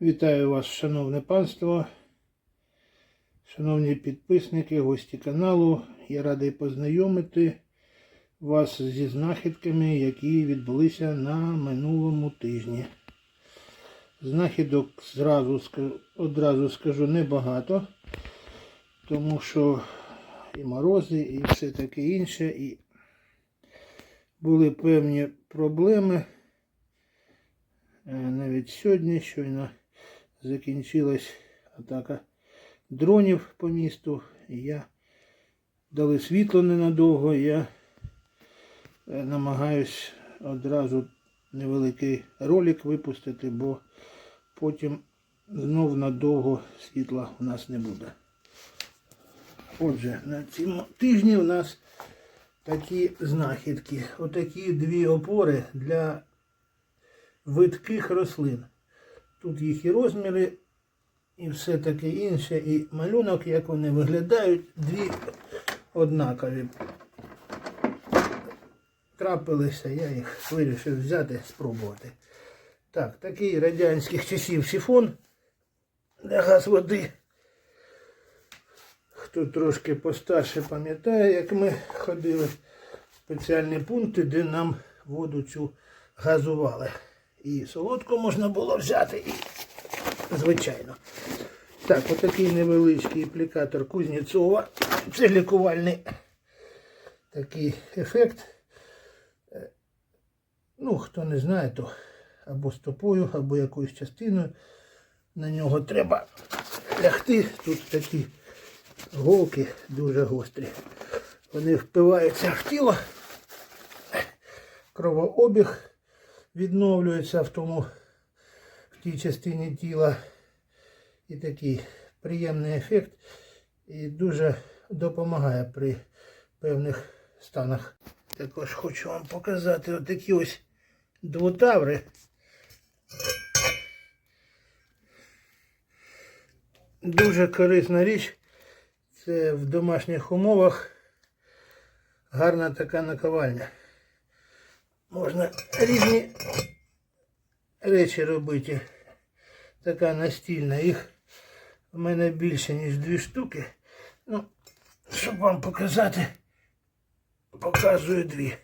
Вітаю вас, шановне панство, шановні підписники, гості каналу. Я радий познайомити вас зі знахідками, які відбулися на минулому тижні. Знахідок зразу, одразу скажу небагато, тому що і морози, і все таке інше, і були певні проблеми. Е, Навіть сьогодні щойно закінчилась атака дронів по місту. Я дали світло ненадовго. Я е, намагаюсь одразу невеликий ролик випустити, бо потім знов надовго світла у нас не буде. Отже, на цьому тижні у нас такі знахідки. Отакі дві опори для видких рослин. Тут їх і розміри, і все таке інше, і малюнок, як вони виглядають, дві однакові. Трапилися, я їх вирішив взяти, спробувати. Так, такий радянських часів сифон для газ води. Хто трошки постарше пам'ятає, як ми ходили в спеціальні пункти, де нам воду цю газували. І солодку можна було взяти, і звичайно. Так, отакий невеличкий аплікатор Кузнєцова. Це лікувальний такий ефект. Е, Ну, хто не знає, то або стопою, або якоюсь частиною. На нього треба лягти. Тут такі голки дуже гострі. Вони впиваються в тіло, кровообіг відновлюється в тому в тій частині тіла. І такий приємний ефект. І дуже допомагає при певних станах. Також хочу вам показати отакі ось двотаври. Дуже корисна річ. Це в домашніх умовах гарна така наковальня. Можна різні речі робити. Така настільна. Їх в мене більше, ніж дві штуки. Ну, щоб вам показати, показую дві.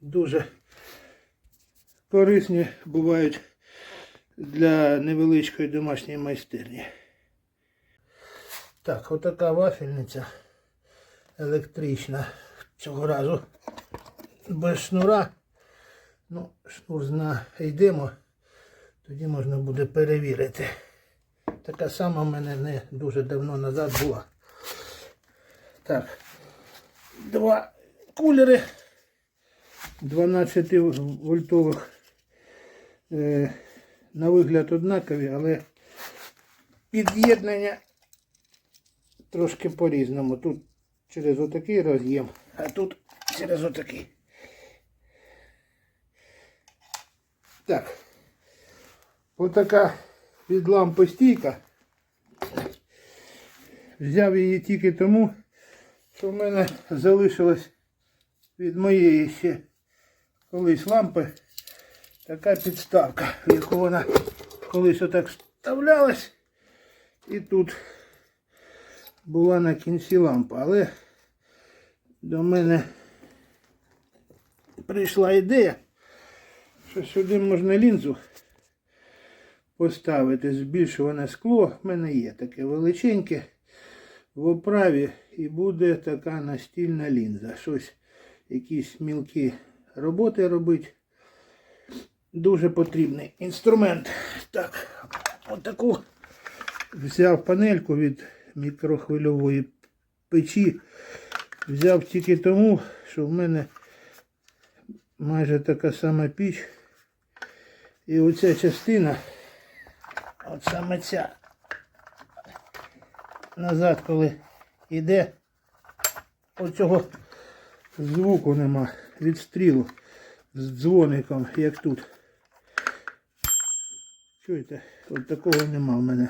Дуже корисні бувають для невеличкої домашньої майстерні. Так, отака вафельниця електрична. Цього разу без шнура. Ну, шнур знайдемо, тоді можна буде перевірити. Така сама в мене не дуже давно назад була. Так, два кулери 12 вольтових. Е, на вигляд однакові, але під'єднання трошки по-різному. Тут через отакий роз'єм, а тут через отакий. Так. Отака від лампи стійка. Взяв її тільки тому, що в мене залишилось від моєї ще колись лампи така підставка, в яку вона колись отак вставлялась. І тут була на кінці лампа. Але до мене прийшла ідея, що сюди можна лінзу поставити, збільшуване скло. В мене є таке величеньке в оправі і буде така настільна лінза. Щось, якісь мілкі роботи робити. Дуже потрібний інструмент. Так, отаку взяв панельку від мікрохвильової печі. Взяв тільки тому, що в мене майже така сама піч. І оця частина, от саме ця, назад, коли йде, оцього звуку нема від стрілу з дзвоником, як тут. Чуєте, от такого нема в мене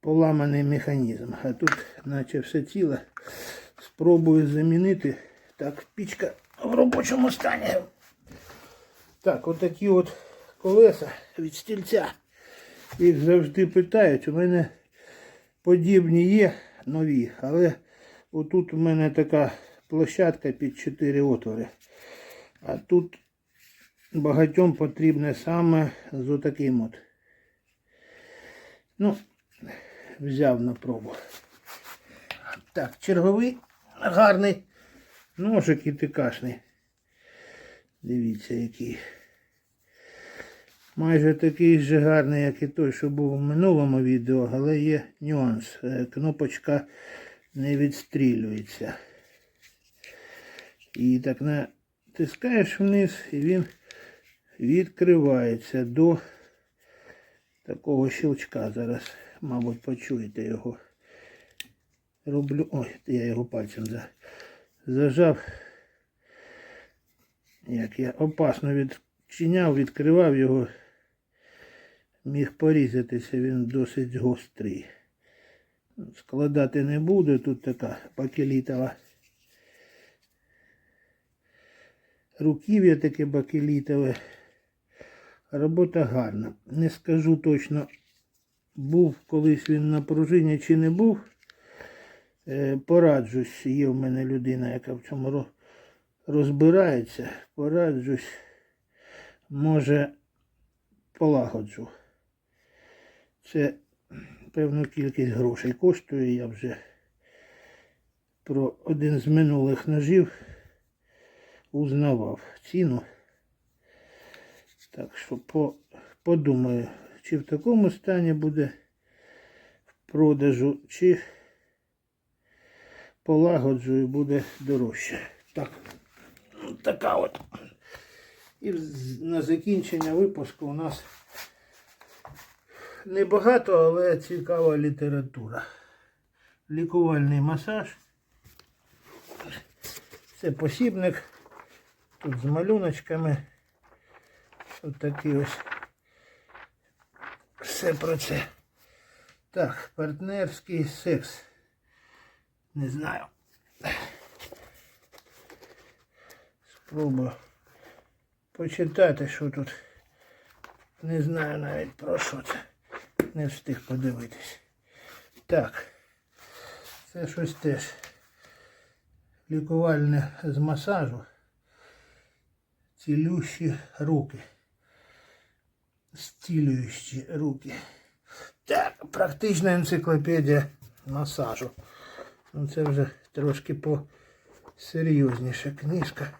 поламаний механізм. А тут наче все ціле. Спробую замінити. Так, пічка в робочому стані. Так, отакі от колеса від стільця. Їх завжди питають. У мене подібні є нові, але отут у мене така площадка під 4 отвори. А тут багатьом потрібне саме з отаким от. Ну, взяв на пробу. Так, черговий гарний ножик і тикашний. Дивіться, який. Майже такий же гарний, як і той, що був у минулому відео, але є нюанс. Е, Кнопочка не відстрілюється. І так натискаєш вниз, і він відкривається до такого щелчка. Зараз, мабуть, почуєте його. Роблю. Ой, я його пальцем за... зажав. Як я опасно відчиняв, відкривав його, міг порізатися, він досить гострий. Складати не буду, тут така бакелітова. Руків'я таке бакелітове. Робота гарна. Не скажу точно, був колись він на пружині чи не був. Е, Пораджусь, є в мене людина, яка в цьому розбирається. Пораджусь, може, полагоджу. Це певну кількість грошей коштує. Я вже про один з минулих ножів узнавав ціну. Так що по, подумаю, чи в такому стані буде в продажу, чи полагоджу і буде дорожче. Так, така от. І на закінчення випуску у нас небагато, але цікава література. Лікувальний масаж. Це посібник. Тут з малюночками. Ось такий ось. Все про це. Так, партнерський секс. Не знаю. Спробую почитати, що тут. Не знаю навіть про що це. Не встиг подивитись. Так. Це щось теж лікувальне з масажу. Цілющі руки. Зцілюючі руки. Так, практична енциклопедія масажу. Ну це вже трошки посерйозніша книжка.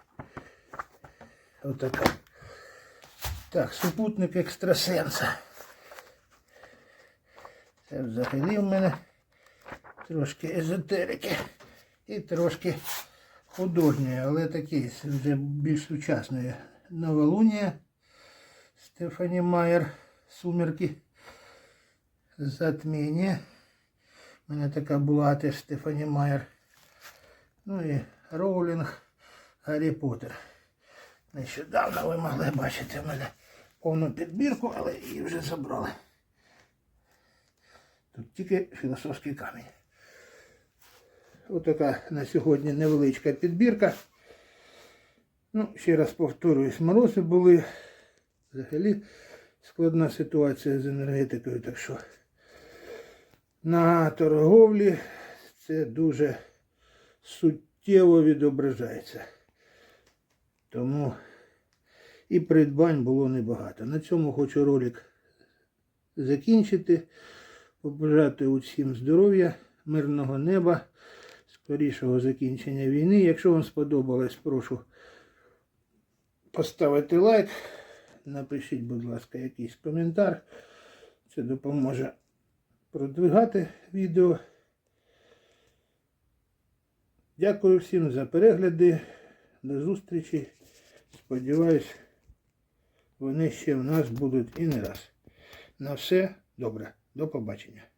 Отака. Так, супутник екстрасенса. Це взагалі в мене трошки езотерики і трошки художньої, але такий вже більш сучасної. Новолунія Стефані Майер. Сумерки. Затміння. У мене така була теж Стефані Майер. Ну і Роулінг Гаррі Поттер. Нещодавно ви могли бачити в мене повну підбірку, але її вже забрали. Тут тільки філософський камінь. Отака на сьогодні невеличка підбірка. Ну, ще раз повторююсь, морози були. Взагалі складна ситуація з енергетикою, так що на торговлі це дуже суттєво відображається. Тому і придбань було небагато. На цьому хочу ролик закінчити. Побажати усім здоров'я, мирного неба, скорішого закінчення війни. Якщо вам сподобалось, прошу поставити лайк. Напишіть, будь ласка, якийсь коментар. Це допоможе продвигати відео. Дякую всім за перегляди. До зустрічі. Сподіваюсь, вони ще в нас будуть і не раз. На все добре. До побачення.